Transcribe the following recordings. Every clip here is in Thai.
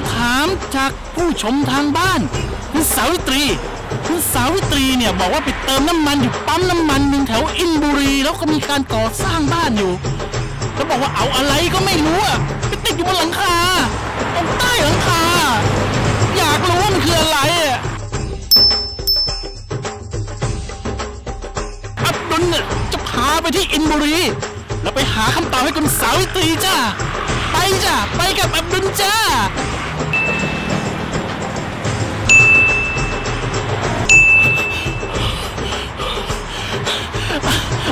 ำถามจากผู้ชมทางบ้าน คุณสาวิตรี คุณสาวิตรีเนี่ยบอกว่าไปเติมน้ำมันอยู่ปั๊มน้ำมันหนึ่งแถวอินบุรี แล้วก็มีการก่อสร้างบ้านอยู่แล้วบอกว่าเอาอะไรก็ไม่รู้อะไปติดอยู่บนหลังคาตรงใต้หลังคา อยากรู้ว่ามันคืออะไรอะอับดุลเนี่ยจะพาไปที่อินบุรี แล้วไปหาคำตอบให้คุณสาวิตรีจ้า จ้ะไปกับอับดุลจ้า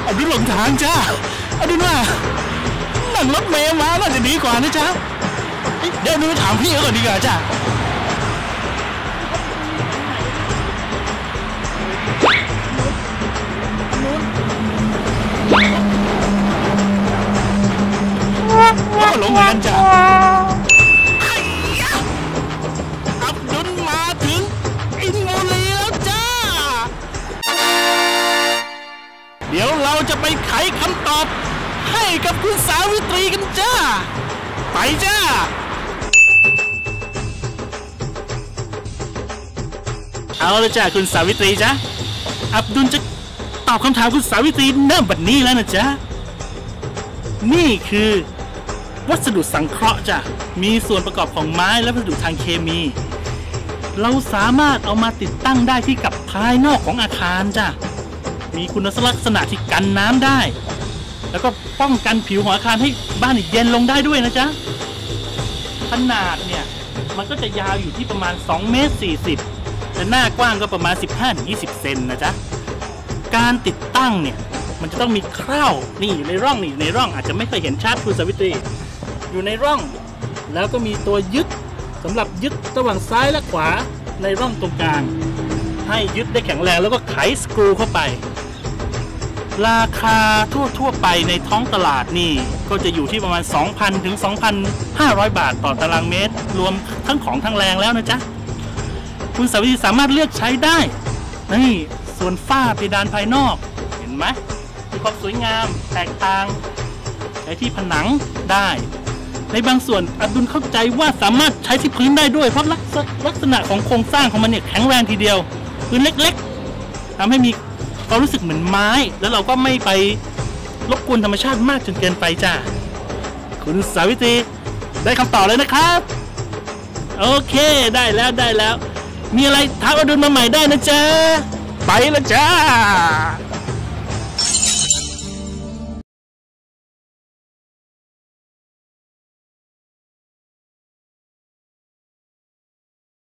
อับดุลหลงทางจ้าอับดุลว่านั่งรถเมล์มาน่าจะดีกว่านะจ้าเดี๋ยวหนูถามพี่เขาก่อนดีกว่าจ้า ก็หลงเหมือนกันจ้าไอ้ยะอับดุลมาถึงอินบุรีแล้วจ้า เดี๋ยวเราจะไปไขคำตอบ ให้กับคุณสาวิตรีกันจ้า ไปจ้าเอาละจ้าคุณสาวิตรีจ้าอับดุลจะตอบคำถามคุณสาวิตรีเริ่มบัดนี้แล้วนะจ๊ะ นี่คือ วัสดุสังเคราะห์จ้ะ มีส่วนประกอบของไม้และวัสดุทางเคมี เราสามารถเอามาติดตั้งได้ที่กับภายนอกของอาคารจ้ะ มีคุณลักษณะที่กันน้ำได้ แล้วก็ป้องกันผิวของอาคารให้บ้านเย็นลงได้ด้วยนะจ๊ะ ขนาดเนี่ย มันก็จะยาวอยู่ที่ประมาณ2เมตร40แต่หน้ากว้างก็ประมาณ 15-20 เซนนะจ๊ะ การติดตั้งเนี่ยมันจะต้องมีคร่าวนี่อยู่ในร่องนี่อยู่ในร่องอาจจะไม่เคยเห็นชัดคุณสวิตรี อยู่ในร่อง แล้วก็มีตัวยึดสำหรับยึดระหว่างซ้ายและขวาในร่องตรงกลาง ให้ยึดได้แข็งแรงแล้วก็ไขสกรูเข้าไป ราคาทั่วๆไปในท้องตลาดนี่ก็จะอยู่ที่ประมาณ 2,000 ถึง 2,500 บาทต่อตารางเมตร รวมทั้งของทั้งแรงแล้วนะจ๊ะ คุณสาวิตรีสามารถเลือกใช้ได้ นี่ส่วนฝ้าเพดานภายนอก เห็นไหมมีความสวยงามแตกต่างใช้ที่ผนังได้ ในบางส่วนอับดุลเข้าใจว่าสามารถใช้ที่พื้นได้ด้วย เพราะลักษณะของโครงสร้างของมันเนี่ยแข็งแรงทีเดียว พื้นเล็กๆทำให้มีความรู้สึกเหมือนไม้ แล้วเราก็ไม่ไปรบกวนธรรมชาติมากจนเกินไปจ้าคุณสาวิตรีได้คำตอบเลยนะครับ โอเคได้แล้วได้แล้ว มีอะไรทักอดุลมาใหม่ได้นะจ๊ะไปล้วจ้า